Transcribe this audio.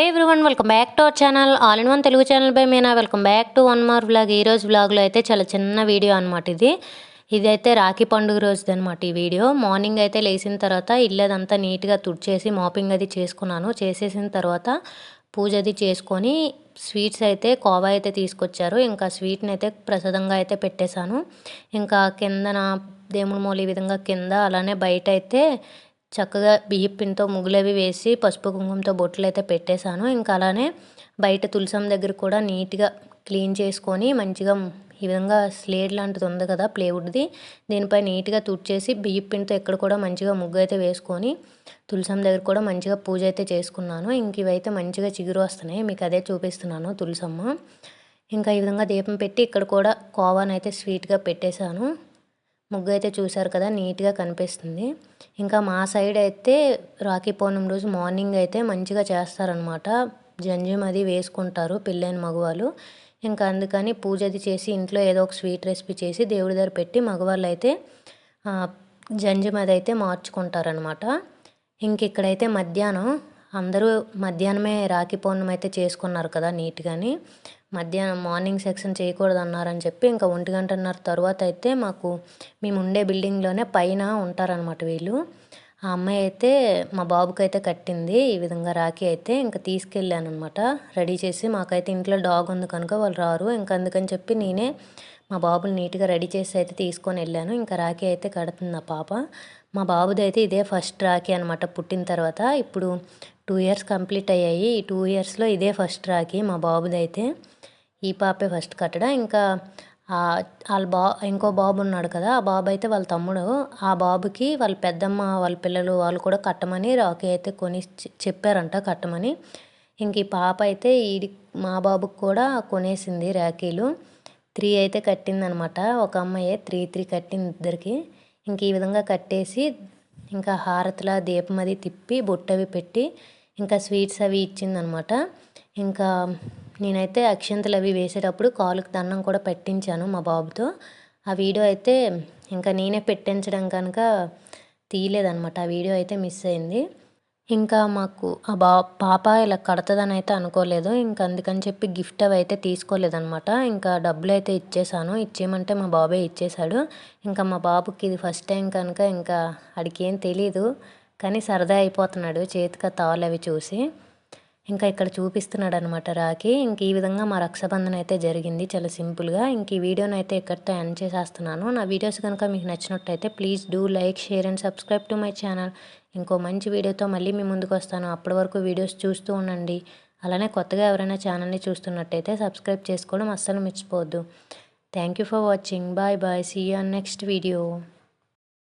Hey everyone welcome back to our channel all in one Telugu channel by Meena welcome back to one more vlog ఈరోజు బ్లాగ్లో వ్లాగ్లో అయితే చాలా చిన్న video అనమాట ఇది. ఇదైతే రాఖీ పండుగ రోజుది అనమాట ఈ వీడియో మార్నింగ్ అయితే లేచిన తర్వాత ఇల్లు అదంతా నీట్గా తుడిచేసి మాపింగ్ అది చేసుకున్నాను. చేసేసిన తర్వాత పూజ అది చేసుకొని స్వీట్స్ అయితే కోవా అయితే తీసుకొచ్చారు. ఇంకా స్వీట్ని అయితే ప్రసాదంగా అయితే పెట్టేశాను. ఇంకా కిందన దేవుడి మూల ఈ విధంగా కింద అలానే బయట అయితే చక్కగా బియ్యం పిండితో ముగ్గులవి వేసి పసుపు కుంకుమతో బొట్లు అయితే పెట్టేశాను. ఇంకా అలానే బయట తులసం దగ్గర కూడా నీట్గా క్లీన్ చేసుకొని మంచిగా ఈ విధంగా స్లేడ్ లాంటిది ఉంది కదా ప్లేవుడ్ది దీనిపై నీట్గా తుడిచేసి బియ్యం పిండితో ఎక్కడ కూడా మంచిగా ముగ్గు అయితే వేసుకొని తులసం దగ్గర కూడా మంచిగా పూజ అయితే చేసుకున్నాను. ఇంక ఇవైతే మంచిగా చిగురు వస్తున్నాయి. మీకు అదే చూపిస్తున్నాను తులసమ్మ. ఇంకా ఈ విధంగా దీపం పెట్టి ఇక్కడ కూడా కోవానైతే స్వీట్గా పెట్టేశాను. ముగ్గు అయితే చూసారు కదా నీట్గా కనిపిస్తుంది. ఇంకా మా సైడ్ అయితే రాఖీ పౌర్ణమి రోజు మార్నింగ్ అయితే మంచిగా చేస్తారనమాట జంజం అది వేసుకుంటారు పెళ్ళైన మగవాళ్ళు. ఇంకా అందుకని పూజ అది చేసి ఇంట్లో ఏదో ఒక స్వీట్ రెసిపీ చేసి దేవుడి దగ్గర పెట్టి మగవాళ్ళు అయితే జంజం అది అయితే మార్చుకుంటారనమాట ఇంక ఇక్కడైతే మధ్యాహ్నం అందరూ మధ్యాహ్నమే రాఖీ పౌర్ణమి అయితే చేసుకున్నారు కదా నీట్గాని. మధ్యాహ్నం మార్నింగ్ సెక్షన్ చేయకూడదు అన్నారని చెప్పి ఇంకా ఒంటి గంటన్నర తర్వాత అయితే మాకు మేము ఉండే బిల్డింగ్లోనే పైన ఉంటారనమాట వీళ్ళు. ఆ అమ్మాయి అయితే మా బాబుకి అయితే కట్టింది ఈ విధంగా రాఖీ అయితే ఇంకా తీసుకెళ్ళాను అనమాట రెడీ చేసి మాకైతే ఇంట్లో డాగ్ ఉంది కనుక వాళ్ళు రారు. ఇంకా అందుకని చెప్పి నేనే మా బాబుని నీట్గా రెడీ చేసి అయితే తీసుకొని వెళ్ళాను. ఇంకా రాఖీ అయితే కడుతుంది ఆ పాప. మా బాబుది అయితే ఇదే ఫస్ట్ రాఖీ అనమాట పుట్టిన తర్వాత. ఇప్పుడు టూ ఇయర్స్ కంప్లీట్ అయ్యాయి. ఈ టూ ఇయర్స్లో ఇదే ఫస్ట్ రాఖీ మా బాబుది అయితే. ఈ పాపే ఫస్ట్ కట్టడం. ఇంకా వాళ్ళ బా ఇంకో బాబు ఉన్నాడు కదా ఆ బాబు అయితే వాళ్ళ తమ్ముడు. ఆ బాబుకి వాళ్ళ పెద్దమ్మ వాళ్ళ పిల్లలు వాళ్ళు కూడా కట్టమని రాఖీ అయితే కొని చెప్పారంట కట్టమని. ఇంక ఈ పాప అయితే ఈ మా బాబుకి కూడా కొనేసింది రాఖీలు. త్రీ అయితే కట్టిందనమాట. ఒక అమ్మాయి త్రీ త్రీ కట్టింది ఇద్దరికి. ఇంక ఈ విధంగా కట్టేసి ఇంకా హారతిలా దీపం అది తిప్పి బొట్టు అవి పెట్టి ఇంకా స్వీట్స్ అవి ఇచ్చిందనమాట. ఇంకా నేనైతే అక్షంతలు అవి వేసేటప్పుడు కాలుకి దండం కూడా పెట్టించాను మా బాబుతో. ఆ వీడియో అయితే ఇంకా నేనే పెట్టించడం కనుక తీయలేదనమాట ఆ వీడియో అయితే మిస్ అయింది. ఇంకా మాకు ఆ బా పాప ఇలా కడతదని అయితే అనుకోలేదు. ఇంకా అందుకని చెప్పి గిఫ్ట్ అవి అయితే తీసుకోలేదనమాట ఇంకా డబ్బులు అయితే ఇచ్చేసాను. ఇచ్చేయమంటే మా బాబే ఇచ్చేశాడు. ఇంకా మా బాబుకి ఇది ఫస్ట్ టైం కనుక ఇంకా అడిగేం తెలీదు. కానీ సరదా అయిపోతున్నాడు చేతికి తాళ్ళు అవి చూసి. ఇంకా ఇక్కడ చూపిస్తున్నాడు అనమాట రాఖీ. ఇంక ఈ విధంగా మా రక్షాబంధన అయితే జరిగింది. చాలా సింపుల్గా. ఇంక ఈ వీడియోని అయితే ఇక్కడితో ఎండ్ చేసేస్తున్నాను. నా వీడియోస్ కనుక మీకు నచ్చినట్టయితే please do like share and subscribe to my channel. ఇంకో మంచి వీడియోతో మళ్ళీ మీ ముందుకు వస్తాను. అప్పటి వరకు వీడియోస్ చూస్తూ ఉండండి. అలానే కొత్తగా ఎవరైనా ఛానల్ని చూస్తున్నట్టయితే సబ్స్క్రైబ్ చేసుకోవడం అస్సలు మర్చిపోవద్దు. Thank you for watching. Bye bye. See you next video.